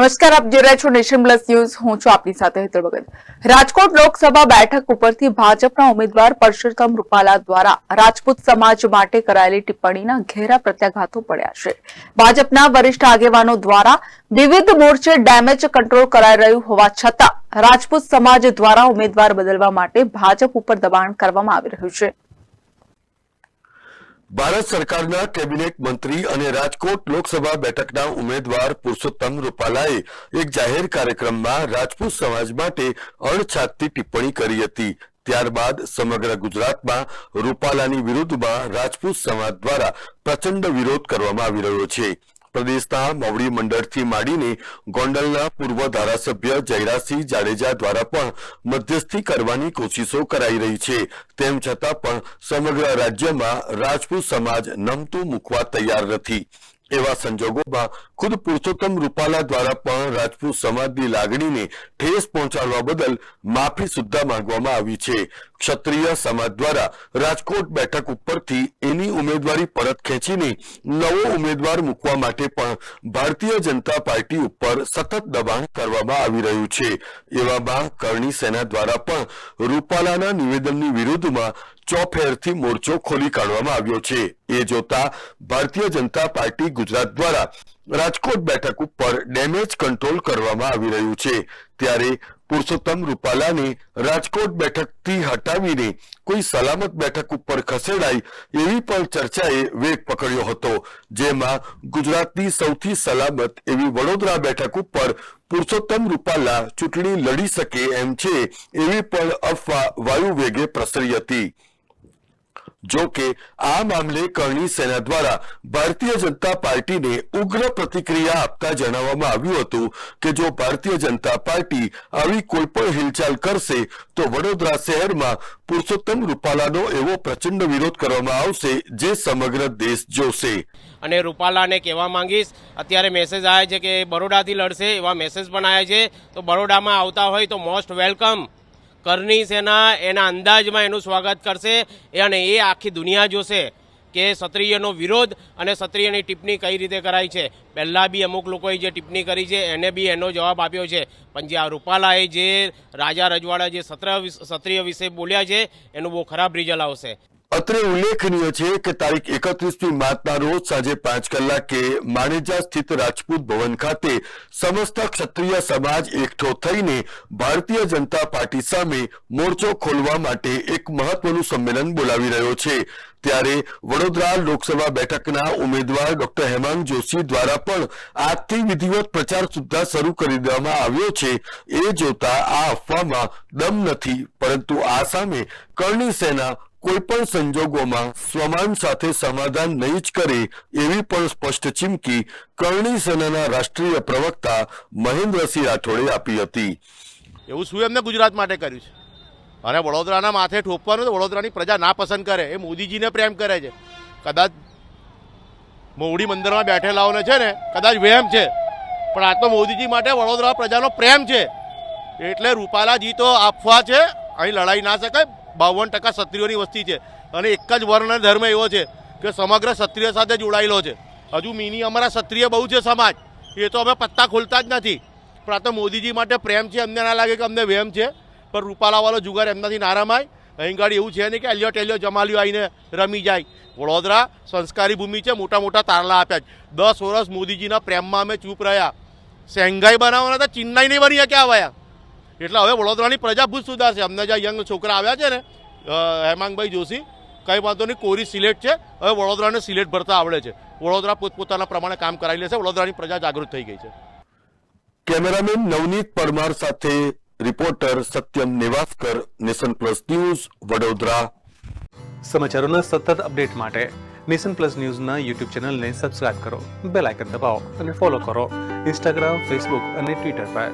નમસ્કાર, આપ જોઈ રહ્યા છો નેશન પ્લસ ન્યૂઝ. હું છું આપની સાથે હેતર ભગત. રાજકોટ લોકસભા બેઠક ઉપરથી ભાજપના ઉમેદવાર પરસોત્તમ રૂપાલા દ્વારા રાજપૂત સમાજ માટે કરાયેલી ટિપ્પણીના ઘેરા પ્રત્યાઘાતો પડ્યા છે. ભાજપના વરિષ્ઠ આગેવાનો દ્વારા વિવિધ મોરચે ડેમેજ કંટ્રોલ કરાઈ રહ્યું હોવા છતાં રાજપૂત સમાજ દ્વારા ઉમેદવાર બદલવા માટે ભાજપ ઉપર દબાણ કરવામાં આવી રહ્યું છે. ભારત સરકારના કેબિનેટ મંત્રી અને રાજકોટ લોકસભા બેઠકના ઉમેદવાર પુરુષોત્તમ રૂપાલાએ એક જાહેર કાર્યક્રમમાં રાજપૂત સમાજ માટે અણછાતી ટિપ્પણી કરી હતી. ત્યારબાદ સમગ્ર ગુજરાતમાં રૂપાલાની વિરુદ્ધમાં રાજપૂત સમાજ દ્વારા પ્રચંડ વિરોધ કરવામાં આવી રહ્યો છે. પ્રદેશના મોવડી મંડળથી માંડીને ગોંડલના પૂર્વ ધારાસભ્ય જયરાજસિંહ જાડેજા દ્વારા પણ મધ્યસ્થી કરવાની કોશિશો કરાઈ રહી છે. તેમ છતાં પણ સમગ્ર રાજ્યમાં રાજપૂત સમાજ નમતું મૂકવા તૈયાર નથી. એવા સંજોગોમાં ખુદ પુરુષોત્તમ રૂપાલા દ્વારા પણ રાજપૂત સમાજની લાગણીને ઠેસ પહોંચાડવા બદલ માફી સુદ્ધા માંગવામાં આવી છે. ક્ષત્રિય સમાજ દ્વારા રાજકોટ બેઠક ઉપરથી એની ઉમેદવારી પરત ખેંચીને નવો ઉમેદવાર મૂકવા માટે પણ ભારતીય જનતા પાર્ટી ઉપર સતત દબાણ કરવામાં આવી રહ્યું છે. એવામાં કરણી સેના દ્વારા પણ રૂપાલાના નિવેદનની વિરુદ્ધમાં ચોફેરથી મોરચો ખોલી કાઢવામાં આવ્યો છે. એ જોતા ભારતીય જનતા પાર્ટી ગુજરાત દ્વારા રાજકોટ બેઠક ઉપર ડેમેજ કંટ્રોલ કરવામાં આવી રહ્યું છે. ત્યારે પુરુષોત્તમ રૂપાલાને રાજકોટ બેઠકથી હટાવીને કોઈ સલામત બેઠક ઉપર ખસેડાય એવી પણ ચર્ચાએ વેગ પકડ્યો હતો. જેમાં ગુજરાતની સૌથી સલામત એવી વડોદરા બેઠક ઉપર પુરુષોત્તમ રૂપાલા ચૂંટણી લડી શકે એમ છે એવી પણ અફવા વાયુ વેગે પ્રસરી હતી. જો કે, આ મામલે કરણી સેના દ્વારા ભારતીય જનતા પાર્ટીને ઉગ્ર પ્રતિક્રિયા આપતા જણાવવામાં આવ્યું હતું કે જો ભારતીય જનતા પાર્ટી આવી કોઈ પણ હિલચાલ કરશે, તો વડોદરા શહેરમાં પુરુષોત્તમ રૂપાલાનો એવો પ્રચંડ વિરોધ કરવામાં આવશે જે સમગ્ર દેશ જોશે. અને રૂપાલાને કહેવા માંગીશ, અત્યારે મેસેજ આવ્યા છે કે બરોડાથી લડશે એવા મેસેજ પણ આવ્યા છે. તો બરોડામાં આવતા હોય તો મોસ્ટ વેલકમ કરણી સેના એના અંદાજમાં એનું સ્વાગત કરશે. અને એ આખી દુનિયા જોશે કે ક્ષત્રિયનો વિરોધ અને ક્ષત્રિયની ટિપ્પણી કઈ રીતે કરાય છે. પહેલાં બી અમુક લોકોએ જે ટિપ્પણી કરી છે, એને બી એનો જવાબ આપ્યો છે. પણ જે આ રૂપાલાએ જે રાજા રજવાડા જે સત્ર ક્ષત્રિય વિશે બોલ્યા છે, એનું બહુ ખરાબ રિઝલ્ટ આવશે. અત્રે ઉલ્લેખનીય છે કે તારીખ એકત્રીસમી માર્ચના રોજ સાંજે પાંચ કલાકે માણેજા સ્થિત રાજપૂત ભવન ખાતે સમસ્ત ક્ષત્રિય સમાજ એકઠો થઈને ભારતીય જનતા પાર્ટી સામે મોરચો ખોલવા માટે એક મહત્વનું સંમેલન બોલાવી રહ્યો છે. ત્યારે વડોદરા લોકસભા બેઠકના ઉમેદવાર ડોક્ટર હેમાંગ જોશી દ્વારા પણ આજથી વિધિવત પ્રચાર સુદ્ધા શરૂ કરી દેવામાં આવ્યો છે. એ જોતા આ અફવામાં દમ નથી. પરંતુ આ સામે કરણી સેના કોઈ પણ સંજોગોમાં સ્વમાન સાથે સમાધાન નહીં જ કરે એવી પણ સ્પષ્ટ ચીમકી કરણી સેનાના રાષ્ટ્રીય પ્રવક્તા મહેન્દ્રસિંહ રાઠોડે આપી હતી. એવું શું એમને ગુજરાત માટે કર્યું છે? અને વડોદરાના માથે ઠોપવાનું તો વડોદરાની પ્રજા ના પસંદ કરે, એ મોદીજીને પ્રેમ કરે છે. કદાચ મોવડી મંદિરમાં બેઠેલાઓને છે ને, કદાચ વહેમ છે, પણ આ તો મોદીજી માટે વડોદરા પ્રજાનો પ્રેમ છે. એટલે રૂપાલાજી તો આપવા છે, અહીં લડાઈ ના શકાય બાવન ટકા ક્ષત્રિયોની વસ્તી છે. અને એક જ વર્ણ ધર્મ એવો છે કે સમગ્ર ક્ષત્રિય સાથે જોડાયેલો છે. હજુ મિની અમારા ક્ષત્રિય બહુ છે સમાજ. એ તો અમે પત્તા ખોલતા જ નથી. પણ આ તો મોદીજી માટે પ્રેમ છે, અમને ના લાગે કે અમને વહેમ છે. પણ રૂપાલાવાળો જુગાર એમનાથી નારામાય અહીં ગાડી એવું છે નહીં કે એલિયો ટેલિયો જમાલ્યો આવીને રમી જાય. વડોદરા સંસ્કારી ભૂમિ છે, મોટા મોટા તારલા આપ્યા છે. દસ વર્ષ મોદીજીના પ્રેમમાં અમે ચૂપ રહ્યા. શેંઘાઈ બનાવવાના હતા ચિન્નાઈ નહીં બની ક્યાં આવ્યા એટલે હવે વડોદરાની પ્રજા ભૂજ સુધારશે અમને જે યંગ છોકરા આવ્યા છે ને હેમાંગભાઈ જોશી કંઈ વાંધો નહીં કોરી સિલેટ છે. હવે વડોદરાને સિલેટ ભરતા આવડે છે. વડોદરા પોતપોતાના પ્રમાણે કામ કરાવી લેશે વડોદરાની પ્રજા જાગૃત થઈ ગઈ છે. કેમેરામેન નવનીત પરમાર સાથે reporter Satyam Nivaskar nation plus news Vadodara. સમાચારોના સતત અપડેટ માટે નેશન પ્લસ ન્યૂઝના યુટ્યુબ ચેનલને સબસ્ક્રાઇબ કરો બેલ આઇકન દબાવો અને ફોલો કરો. ઇન્સ્ટાગ્રામ ફેસબુક અને ટ્વિટર પર.